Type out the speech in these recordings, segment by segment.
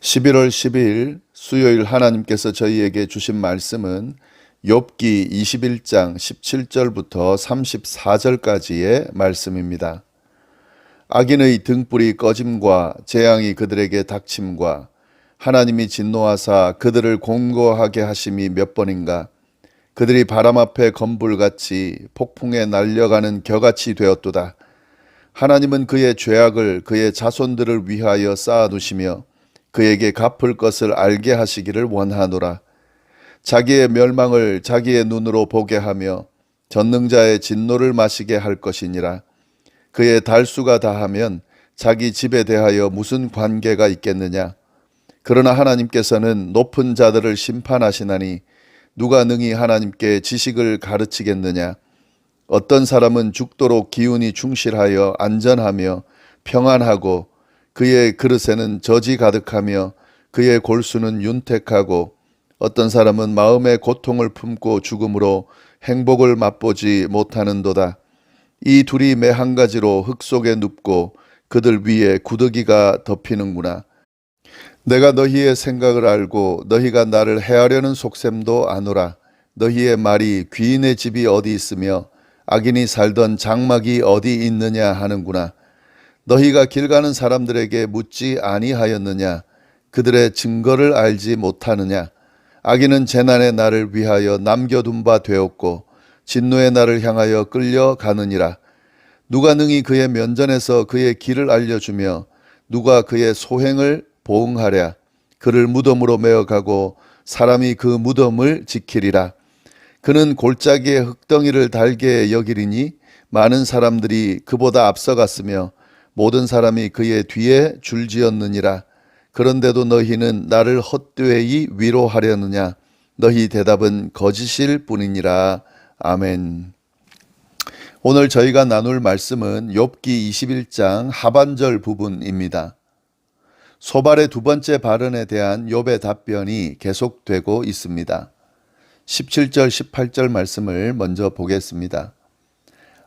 11월 12일 수요일 하나님께서 저희에게 주신 말씀은 욥기 21장 17절부터 34절까지의 말씀입니다. 악인의 등불이 꺼짐과 재앙이 그들에게 닥침과 하나님이 진노하사 그들을 공고하게 하심이 몇 번인가 그들이 바람 앞에 건불같이 폭풍에 날려가는 겨같이 되었도다. 하나님은 그의 죄악을 그의 자손들을 위하여 쌓아두시며 그에게 갚을 것을 알게 하시기를 원하노라. 자기의 멸망을 자기의 눈으로 보게 하며 전능자의 진노를 마시게 할 것이니라. 그의 달수가 다하면 자기 집에 대하여 무슨 관계가 있겠느냐? 그러나 하나님께서는 높은 자들을 심판하시나니 누가 능히 하나님께 지식을 가르치겠느냐? 어떤 사람은 죽도록 기운이 충실하여 안전하며 평안하고 그의 그릇에는 젖이 가득하며 그의 골수는 윤택하고 어떤 사람은 마음의 고통을 품고 죽음으로 행복을 맛보지 못하는도다. 이 둘이 매 한 가지로 흙 속에 눕고 그들 위에 구더기가 덮이는구나. 내가 너희의 생각을 알고 너희가 나를 해하려는 속셈도 아노라. 너희의 말이 귀인의 집이 어디 있으며 악인이 살던 장막이 어디 있느냐 하는구나. 너희가 길 가는 사람들에게 묻지 아니하였느냐? 그들의 증거를 알지 못하느냐? 악인은 재난의 날을 위하여 남겨둔 바 되었고 진노의 날을 향하여 끌려가느니라. 누가 능히 그의 면전에서 그의 길을 알려주며 누가 그의 소행을 보응하랴. 그를 무덤으로 메어가고 사람이 그 무덤을 지키리라. 그는 골짜기에 흙덩이를 달게 여기리니 많은 사람들이 그보다 앞서갔으며 모든 사람이 그의 뒤에 줄지었느니라. 그런데도 너희는 나를 헛되이 위로하려느냐? 너희 대답은 거짓일 뿐이니라. 아멘. 오늘 저희가 나눌 말씀은 욥기 21장 하반절 부분입니다. 소발의 두 번째 발언에 대한 욥의 답변이 계속되고 있습니다. 17절 18절 말씀을 먼저 보겠습니다.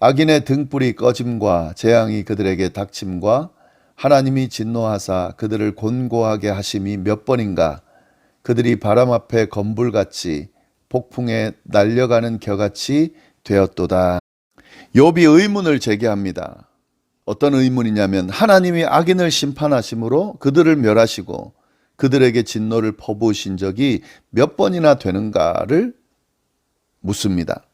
악인의 등불이 꺼짐과 재앙이 그들에게 닥침과 하나님이 진노하사 그들을 곤고하게 하심이 몇 번인가 그들이 바람 앞에 건불같이 폭풍에 날려가는 겨같이 되었도다. 욥이 의문을 제기합니다. 어떤 의문이냐면 하나님이 악인을 심판하심으로 그들을 멸하시고 그들에게 진노를 퍼부으신 적이 몇 번이나 되는가를 묻습니다.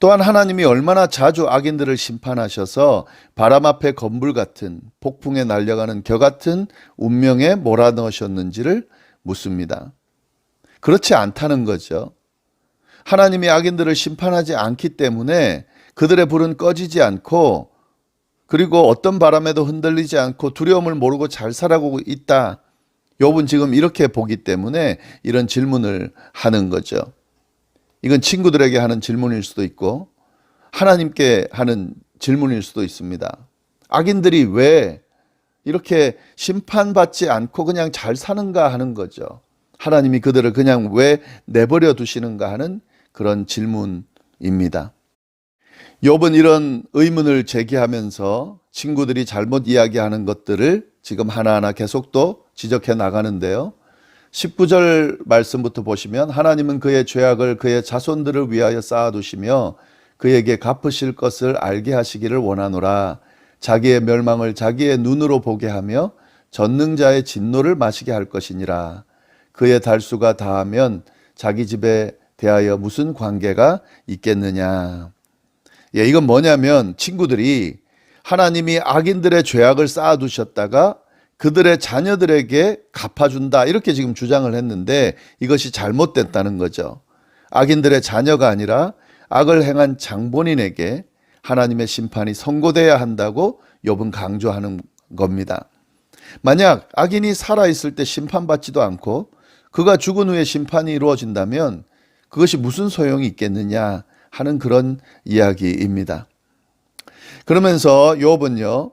또한 하나님이 얼마나 자주 악인들을 심판하셔서 바람 앞에 건불 같은 폭풍에 날려가는 겨 같은 운명에 몰아넣으셨는지를 묻습니다. 그렇지 않다는 거죠. 하나님이 악인들을 심판하지 않기 때문에 그들의 불은 꺼지지 않고 그리고 어떤 바람에도 흔들리지 않고 두려움을 모르고 잘 살아가고 있다. 욥은 지금 이렇게 보기 때문에 이런 질문을 하는 거죠. 이건 친구들에게 하는 질문일 수도 있고 하나님께 하는 질문일 수도 있습니다. 악인들이 왜 이렇게 심판받지 않고 그냥 잘 사는가 하는 거죠. 하나님이 그들을 그냥 왜 내버려 두시는가 하는 그런 질문입니다. 욥은 이런 의문을 제기하면서 친구들이 잘못 이야기하는 것들을 지금 하나하나 계속 또 지적해 나가는데요. 19절 말씀부터 보시면 하나님은 그의 죄악을 그의 자손들을 위하여 쌓아두시며 그에게 갚으실 것을 알게 하시기를 원하노라. 자기의 멸망을 자기의 눈으로 보게 하며 전능자의 진노를 마시게 할 것이니라. 그의 달수가 다하면 자기 집에 대하여 무슨 관계가 있겠느냐. 예, 이건 뭐냐면 친구들이 하나님이 악인들의 죄악을 쌓아두셨다가 그들의 자녀들에게 갚아준다. 이렇게 지금 주장을 했는데 이것이 잘못됐다는 거죠. 악인들의 자녀가 아니라 악을 행한 장본인에게 하나님의 심판이 선고돼야 한다고 욥은 강조하는 겁니다. 만약 악인이 살아 있을 때 심판받지도 않고 그가 죽은 후에 심판이 이루어진다면 그것이 무슨 소용이 있겠느냐 하는 그런 이야기입니다. 그러면서 욥은요,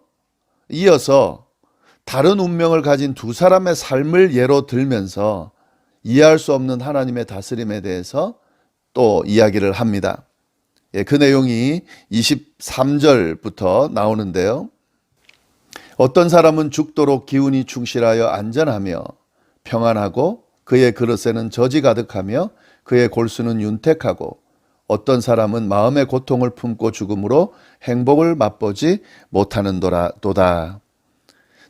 이어서 다른 운명을 가진 두 사람의 삶을 예로 들면서 이해할 수 없는 하나님의 다스림에 대해서 또 이야기를 합니다. 예, 그 내용이 23절부터 나오는데요. 어떤 사람은 죽도록 기운이 충실하여 안전하며 평안하고 그의 그릇에는 저지 가득하며 그의 골수는 윤택하고 어떤 사람은 마음의 고통을 품고 죽음으로 행복을 맛보지 못하는도다.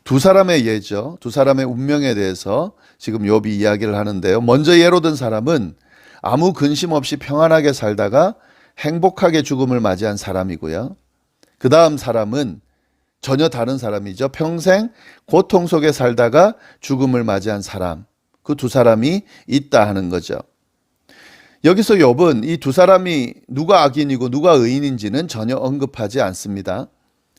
두 사람의 예죠. 두 사람의 운명에 대해서 지금 욥이 이야기를 하는데요. 먼저 예로 든 사람은 아무 근심 없이 평안하게 살다가 행복하게 죽음을 맞이한 사람이고요. 그 다음 사람은 전혀 다른 사람이죠. 평생 고통 속에 살다가 죽음을 맞이한 사람. 그 두 사람이 있다 하는 거죠. 여기서 욥은 이 두 사람이 누가 악인이고 누가 의인인지는 전혀 언급하지 않습니다.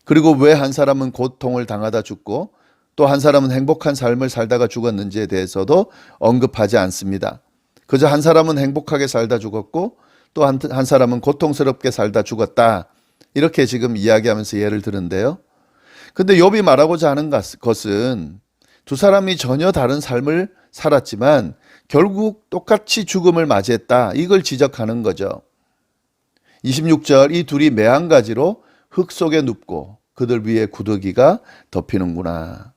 그리고 왜 한 사람은 고통을 당하다 죽고 또 한 사람은 행복한 삶을 살다가 죽었는지에 대해서도 언급하지 않습니다. 그저 한 사람은 행복하게 살다 죽었고 또한한 사람은 고통스럽게 살다 죽었다. 이렇게 지금 이야기하면서 예를 드는데요. 근데 욥이 말하고자 하는 것- 것은 두 사람이 전혀 다른 삶을 살았지만 결국 똑같이 죽음을 맞이했다. 이걸 지적하는 거죠. 26절 이 둘이 매한 가지로 흙 속에 눕고 그들 위에 구더기가 덮이는구나.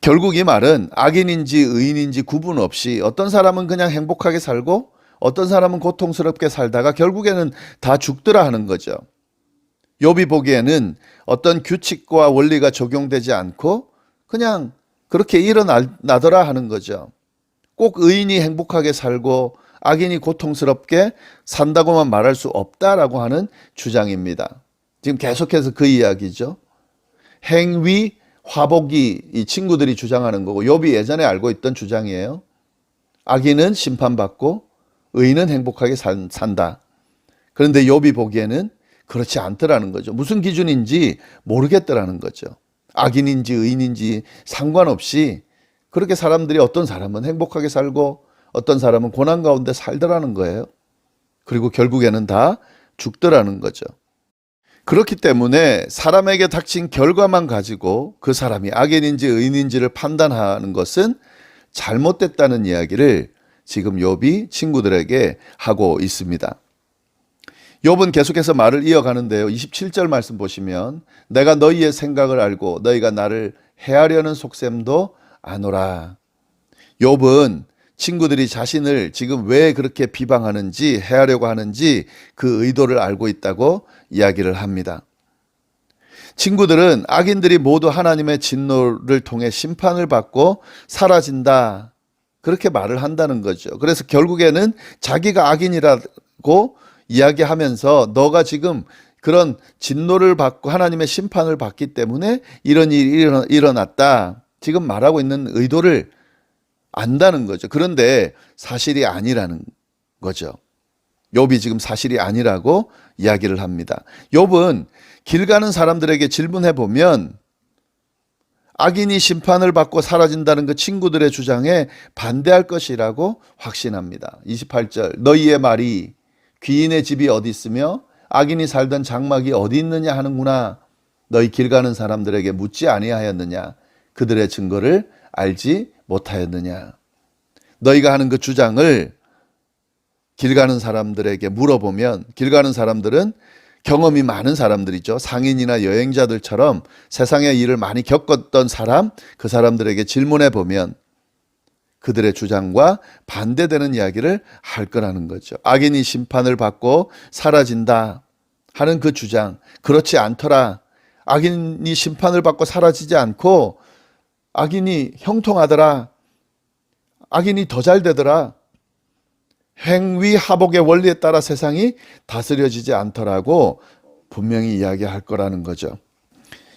결국 이 말은 악인인지 의인인지 구분 없이 어떤 사람은 그냥 행복하게 살고 어떤 사람은 고통스럽게 살다가 결국에는 다 죽더라 하는 거죠. 욥이 보기에는 어떤 규칙과 원리가 적용되지 않고 그냥 그렇게 일어나더라 하는 거죠. 꼭 의인이 행복하게 살고 악인이 고통스럽게 산다고만 말할 수 없다라고 하는 주장입니다. 지금 계속해서 그 이야기죠. 행위 화복이 이 친구들이 주장하는 거고 욥이 예전에 알고 있던 주장이에요. 악인은 심판받고 의인은 행복하게 산, 산다. 그런데 욥이 보기에는 그렇지 않더라는 거죠. 무슨 기준인지 모르겠더라는 거죠. 악인인지 의인인지 상관없이 그렇게 사람들이 어떤 사람은 행복하게 살고 어떤 사람은 고난 가운데 살더라는 거예요. 그리고 결국에는 다 죽더라는 거죠. 그렇기 때문에 사람에게 닥친 결과만 가지고 그 사람이 악인인지 의인인지를 판단하는 것은 잘못됐다는 이야기를 지금 욥이 친구들에게 하고 있습니다. 욥은 계속해서 말을 이어가는데요. 27절 말씀 보시면 내가 너희의 생각을 알고 너희가 나를 해하려는 속셈도 아노라. 욥은 친구들이 자신을 지금 왜 그렇게 비방하는지 해하려고 하는지 그 의도를 알고 있다고 이야기를 합니다. 친구들은 악인들이 모두 하나님의 진노를 통해 심판을 받고 사라진다. 그렇게 말을 한다는 거죠. 그래서 결국에는 자기가 악인이라고 이야기하면서 너가 지금 그런 진노를 받고 하나님의 심판을 받기 때문에 이런 일이 일어났다. 지금 말하고 있는 의도를 안다는 거죠. 그런데 사실이 아니라는 거죠. 욥이 지금 사실이 아니라고 이야기를 합니다. 욥은 길 가는 사람들에게 질문해 보면 악인이 심판을 받고 사라진다는 그 친구들의 주장에 반대할 것이라고 확신합니다. 28절 너희의 말이 귀인의 집이 어디 있으며 악인이 살던 장막이 어디 있느냐 하는구나. 너희 길 가는 사람들에게 묻지 아니하였느냐. 그들의 증거를 알지 못하였느냐. 너희가 하는 그 주장을 길 가는 사람들에게 물어보면 길 가는 사람들은 경험이 많은 사람들이죠. 상인이나 여행자들처럼 세상의 일을 많이 겪었던 사람, 그 사람들에게 질문해 보면 그들의 주장과 반대되는 이야기를 할 거라는 거죠. 악인이 심판을 받고 사라진다 하는 그 주장. 그렇지 않더라. 악인이 심판을 받고 사라지지 않고 악인이 형통하더라. 악인이 더 잘 되더라. 행위 하복의 원리에 따라 세상이 다스려지지 않더라고 분명히 이야기할 거라는 거죠.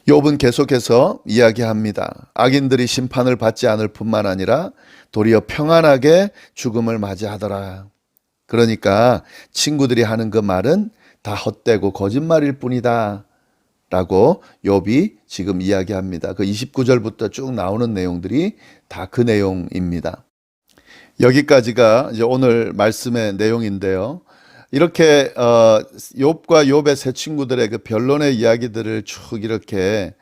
욥은 계속해서 이야기합니다. 악인들이 심판을 받지 않을 뿐만 아니라 도리어 평안하게 죽음을 맞이하더라. 그러니까 친구들이 하는 그 말은 다 헛되고 거짓말일 뿐이다. 라고 욥이 지금 이야기합니다. 그 29절부터 쭉 나오는 내용들이 다 그 내용입니다. 여기까지가 이제 오늘 말씀의 내용인데요. 이렇게 어 욥과 욥의 세 친구들의 그 변론의 이야기들을 쭉 이렇게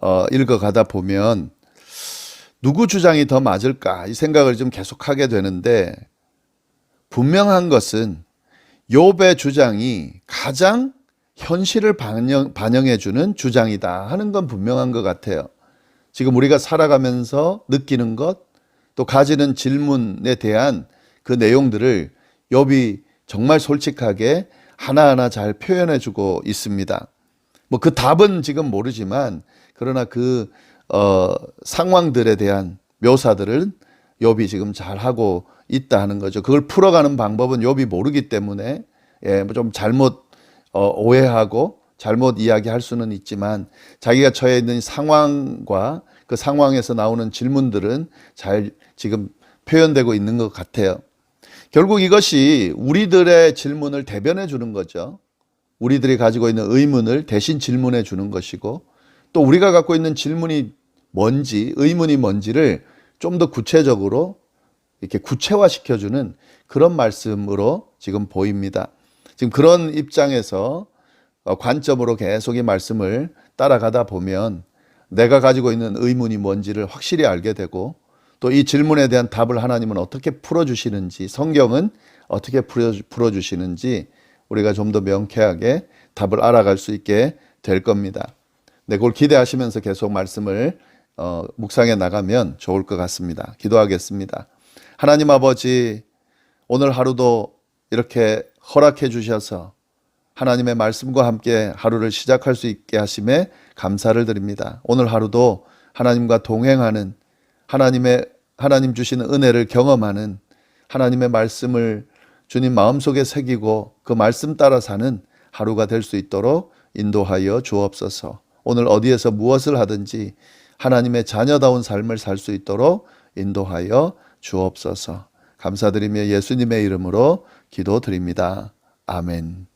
어 읽어 가다 보면 누구 주장이 더 맞을까 이 생각을 좀 계속하게 되는데 분명한 것은 욥의 주장이 가장 현실을 반영, 반영해주는 주장이다 하는 건 분명한 것 같아요. 지금 우리가 살아가면서 느끼는 것, 또 가지는 질문에 대한 그 내용들을 욥이 정말 솔직하게 하나하나 잘 표현해주고 있습니다. 뭐 그 답은 지금 모르지만 그러나 그 어, 상황들에 대한 묘사들은 욥이 지금 잘 하고 있다 하는 거죠. 그걸 풀어가는 방법은 욥이 모르기 때문에 예, 뭐 좀 잘못 어, 오해하고 잘못 이야기할 수는 있지만 자기가 처해 있는 상황과 그 상황에서 나오는 질문들은 잘 지금 표현되고 있는 것 같아요. 결국 이것이 우리들의 질문을 대변해 주는 거죠. 우리들이 가지고 있는 의문을 대신 질문해 주는 것이고 또 우리가 갖고 있는 질문이 뭔지, 의문이 뭔지를 좀 더 구체적으로 이렇게 구체화시켜 주는 그런 말씀으로 지금 보입니다. 지금 그런 입장에서 어, 관점으로 계속 이 말씀을 따라가다 보면 내가 가지고 있는 의문이 뭔지를 확실히 알게 되고 또 이 질문에 대한 답을 하나님은 어떻게 풀어주시는지 성경은 어떻게 풀어주시는지 우리가 좀 더 명쾌하게 답을 알아갈 수 있게 될 겁니다. 네, 그걸 기대하시면서 계속 말씀을 어, 묵상해 나가면 좋을 것 같습니다. 기도하겠습니다. 하나님 아버지, 오늘 하루도 이렇게 허락해 주셔서 하나님의 말씀과 함께 하루를 시작할 수 있게 하심에 감사를 드립니다. 오늘 하루도 하나님과 동행하는 하나님의 하나님 주시는 은혜를 경험하는 하나님의 말씀을 주님 마음속에 새기고 그 말씀 따라 사는 하루가 될 수 있도록 인도하여 주옵소서. 오늘 어디에서 무엇을 하든지 하나님의 자녀다운 삶을 살 수 있도록 인도하여 주옵소서. 감사드리며 예수님의 이름으로 기도드립니다. 아멘.